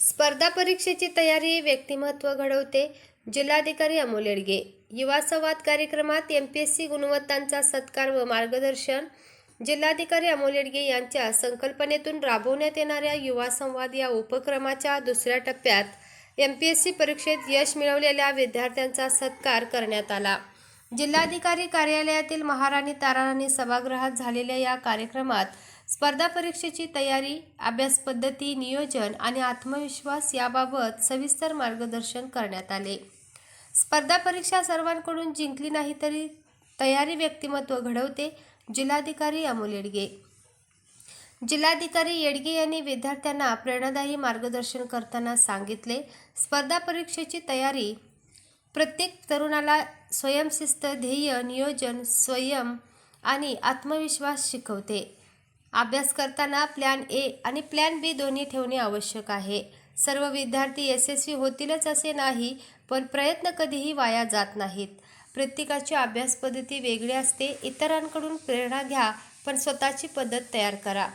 स्पर्धा परीक्षेची तयारी व्यक्तिमत्व घडवते. जिल्हाधिकारी अमोल येडगे युवा संवाद कार्यक्रमात एम पी एस सी गुणवत्तांचा सत्कार व मार्गदर्शन. जिल्हाधिकारी अमोल येडगे यांच्या संकल्पनेतून राबवण्यात येणाऱ्या युवा संवाद या उपक्रमाच्या दुसऱ्या टप्प्यात एम पी एस सी परीक्षेत यश मिळवलेल्या विद्यार्थ्यांचा सत्कार करण्यात आला. जिल्हाधिकारी कार्यालयातील महाराणी ताराराणी सभागृहात झालेल्या या कार्यक्रमात स्पर्धा परीक्षेची तयारी अभ्यास पद्धती नियोजन आणि आत्मविश्वास याबाबत सविस्तर मार्गदर्शन करण्यात आले. स्पर्धा परीक्षा सर्वांकडून जिंकली नाही तरी तयारी व्यक्तिमत्व घडवते जिल्हाधिकारी अमोल येडगे. जिल्हाधिकारी येडगे यांनी विद्यार्थ्यांना प्रेरणादायी मार्गदर्शन करताना सांगितले स्पर्धा परीक्षेची तयारी प्रत्येक तरुणाला स्वयंशिस्त ध्येय नियोजन स्वयं आणि आत्मविश्वास शिकवते. अभ्यास करताना प्लॅन ए आणि प्लॅन बी दोन्ही ठेवणे आवश्यक आहे. सर्व विद्यार्थी यशस्वी होतीलच असे नाही पण प्रयत्न कधीही वाया जात नाहीत. प्रत्येकाची अभ्यास पद्धती वेगळी असते. इतरांकडून प्रेरणा घ्या पण स्वतःची पद्धत तयार करा.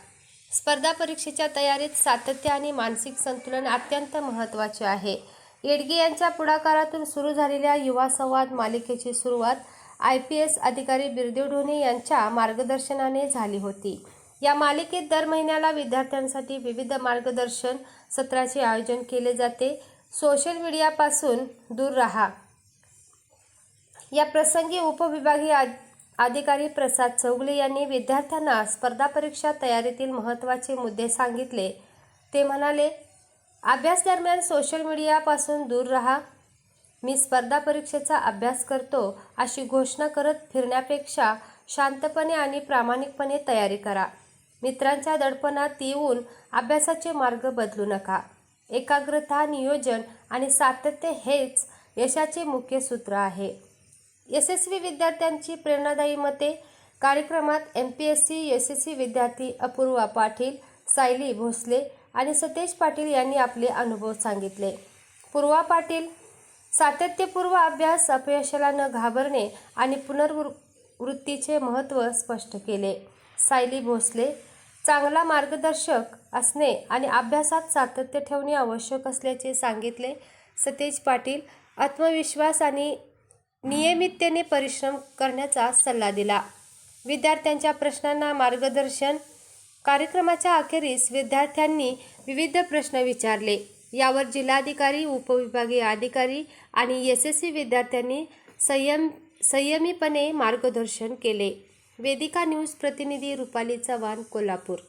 स्पर्धा परीक्षेच्या तयारीत सातत्य आणि मानसिक संतुलन अत्यंत महत्त्वाचे आहे. येडगे यांच्या पुढाकारातून सुरू झालेल्या युवा संवाद मालिकेची सुरुवात आय पी एस अधिकारी बिरदेव ढोणे यांच्या मार्गदर्शनाने झाली होती. या मालिकेत दर महिन्याला विद्यार्थ्यांसाठी विविध मार्गदर्शन सत्राचे आयोजन केले जाते. सोशल मीडियापासून दूर राहा. या प्रसंगी उपविभागीय अधिकारी प्रसाद चौगले यांनी विद्यार्थ्यांना स्पर्धा परीक्षा तयारीतील महत्त्वाचे मुद्दे सांगितले. ते म्हणाले अभ्यास दरम्यान सोशल मीडियापासून दूर राहा. मी स्पर्धा परीक्षेचा अभ्यास करतो अशी घोषणा करत फिरण्यापेक्षा शांतपणे आणि प्रामाणिकपणे तयारी करा. मित्रांच्या दडपणात येऊन अभ्यासाचे मार्ग बदलू नका. एकाग्रता नियोजन आणि सातत्य हेच यशाचे मुख्य सूत्र आहे. यशस्वी विद्यार्थ्यांची प्रेरणादायी मते कार्यक्रमात एम पी एस सी यशस्वी विद्यार्थी अपूर्वा पाटील सायली भोसले आणि सतेज पाटील यांनी आपले अनुभव सांगितले. पूर्वा पाटील सातत्यपूर्व अभ्यास अपयशाला न घाबरणे आणि पुनर्वृत्तीचे महत्त्व स्पष्ट केले. सायली भोसले चांगला मार्गदर्शक असणे आणि अभ्यासात सातत्य ठेवणे आवश्यक असल्याचे सांगितले. सतेज पाटील आत्मविश्वास आणि नियमिततेने परिश्रम करण्याचा सल्ला दिला. विद्यार्थ्यांच्या प्रश्नांना मार्गदर्शन कार्यक्रमाच्या अखेरीस विद्यार्थ्यांनी विविध प्रश्न विचारले. यावर जिल्हाधिकारी उपविभागीय अधिकारी आणि यशस्वी विद्यार्थ्यांनी संयम संयमीपणे मार्गदर्शन केले. वेदिका न्यूज प्रतिनिधी रुपाली चव्हाण कोल्हापूर